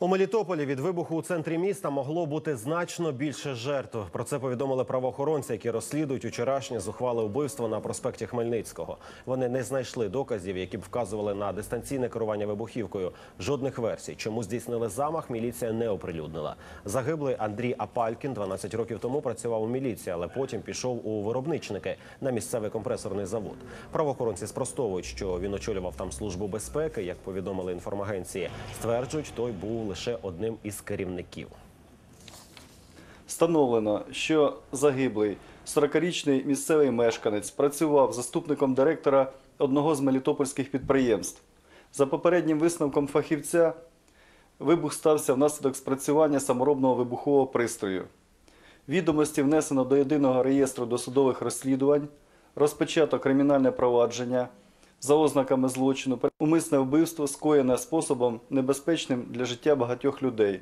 У Мелітополі від вибуху у центрі міста могло бути значно більше жертв. Про це повідомили правоохоронці, які розслідують учорашнє зухвале вбивство на проспекті Хмельницького. Вони не знайшли доказів, які б вказували на дистанційне керування вибухівкою. Жодних версій, чому здійснили замах, міліція не оприлюднила. Загиблий Андрій Апалькін 12 років тому працював у міліції, але потім пішов у виробничники на місцевий компресорний завод. Правоохоронці спростовують, що він очолював там службу безпеки. Як повідомили інформагенції, стверджують, той був лише одним із керівників. Встановлено, що загиблий 40-річний місцевий мешканець працював заступником директора одного з мелітопольських підприємств. За попереднім висновком фахівця, вибух стався внаслідок спрацювання саморобного вибухового пристрою. Відомості внесено до єдиного реєстру досудових розслідувань, розпочато кримінальне провадження за ознаками злочину, умисне вбивство скоєне способом небезпечним для життя багатьох людей.